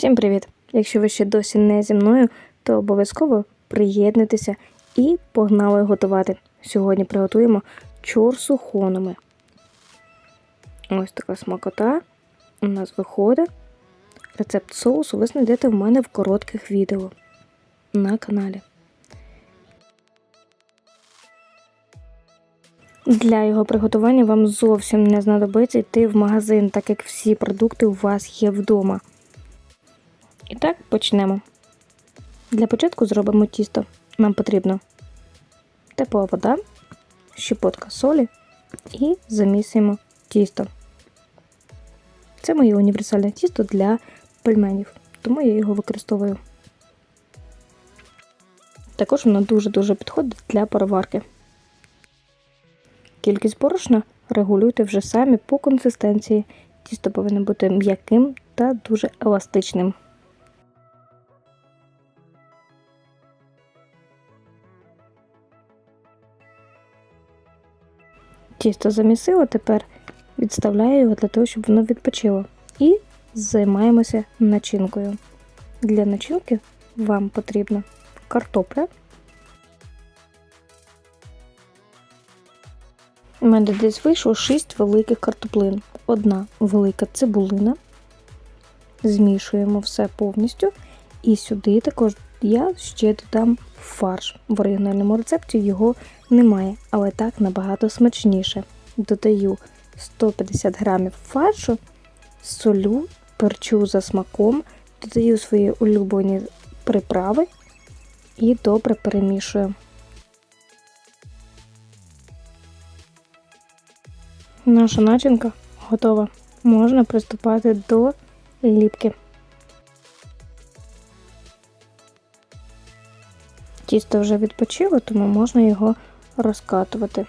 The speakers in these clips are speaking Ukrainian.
Всім привіт! Якщо ви ще досі не зі мною, то обов'язково приєднуйтеся і погнали готувати. Сьогодні приготуємо чорсу хономи. Ось така смакота у нас виходить. Рецепт соусу ви знайдете в мене в коротких відео на каналі. Для його приготування вам зовсім не знадобиться йти в магазин, так як всі продукти у вас є вдома. І так почнемо. Для початку зробимо тісто. Нам потрібно тепла вода, щепотка солі і замісимо тісто. Це моє універсальне тісто для пельменів, тому я його використовую. Також воно дуже-дуже підходить для пароварки. Кількість борошна регулюйте вже самі по консистенції. Тісто повинно бути м'яким та дуже еластичним. Тісто замісило, тепер відставляю його для того, щоб воно відпочило. І займаємося начинкою. Для начинки вам потрібна картопля. У мене десь вийшло 6 великих картоплин. Одна велика цибулина. Змішуємо все повністю. І сюди також я ще додам фарш. В оригінальному рецепті його немає, але так набагато смачніше. Додаю 150 грамів фаршу, солю, перчу за смаком, додаю свої улюблені приправи і добре перемішую. Наша начинка готова. Можна приступати до ліпки. Тісто вже відпочило, тому можна його розкатувати.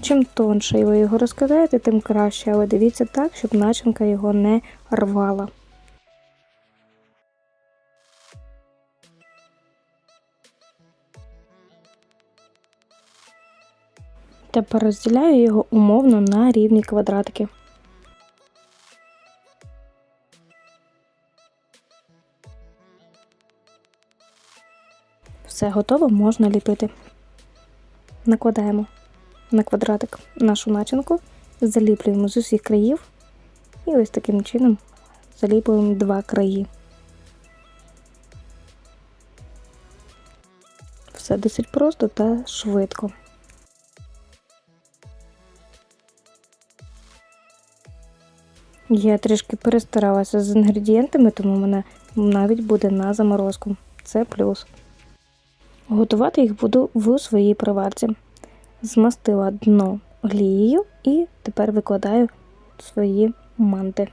Чим тонше ви його розкатаєте, тим краще, але дивіться так, щоб начинка його не рвала. Тепер розділяю його умовно на рівні квадратики. Все готово, можна ліпити. Накладаємо на квадратик нашу начинку, заліплюємо з усіх країв і ось таким чином заліплюємо два краї. Все досить просто та швидко. Я трішки перестаралася з інгредієнтами, тому мене навіть буде на заморозку. Це плюс. Готувати їх буду в своїй приварці. Змастила дно глією і тепер викладаю свої манти.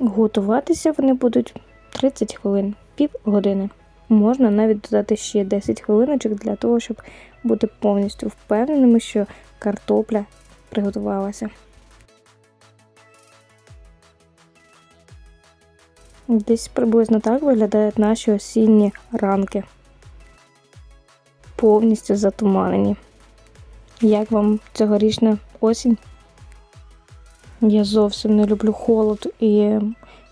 Готуватися вони будуть 30 хвилин, пів години. Можна навіть додати ще 10 хвилиночок для того, щоб бути повністю впевненими, що картопля приготувалася. Десь приблизно так виглядають наші осінні ранки. Повністю затуманені. Як вам цьогорічна осінь? Я зовсім не люблю холод і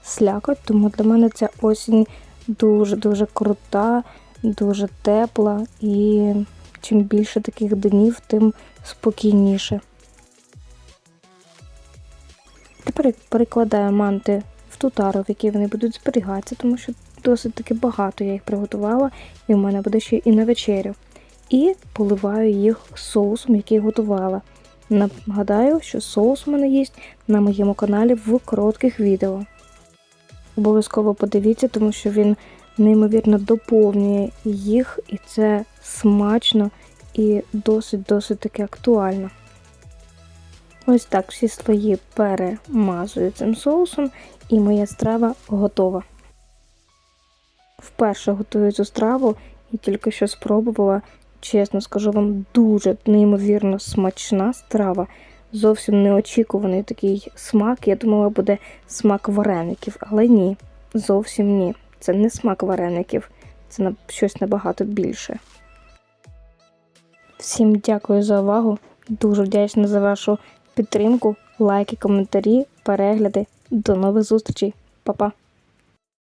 слякоть, тому для мене ця осінь дуже-дуже крута, дуже тепла і чим більше таких днів, тим спокійніше. Тепер перекладаю манти в ту тару, в якій вони будуть зберігатися, тому що досить таки багато я їх приготувала, і в мене буде ще і на вечерю. І поливаю їх соусом, який готувала. Нагадаю, що соус у мене є на моєму каналі в коротких відео. Обов'язково подивіться, тому що він неймовірно доповнює їх, і це смачно і досить-досить таки актуально. Ось так всі слої перемазую цим соусом, і моя страва готова. Вперше готую цю страву і тільки що спробувала, чесно скажу вам, дуже неймовірно смачна страва. Зовсім неочікуваний такий смак. Я думала, буде смак вареників, але ні, зовсім ні. Це не смак вареників, це на щось набагато більше. Всім дякую за увагу. Дуже вдячна за вашу підтримку, лайки, коментарі, перегляди. До нових зустрічей. Па-па!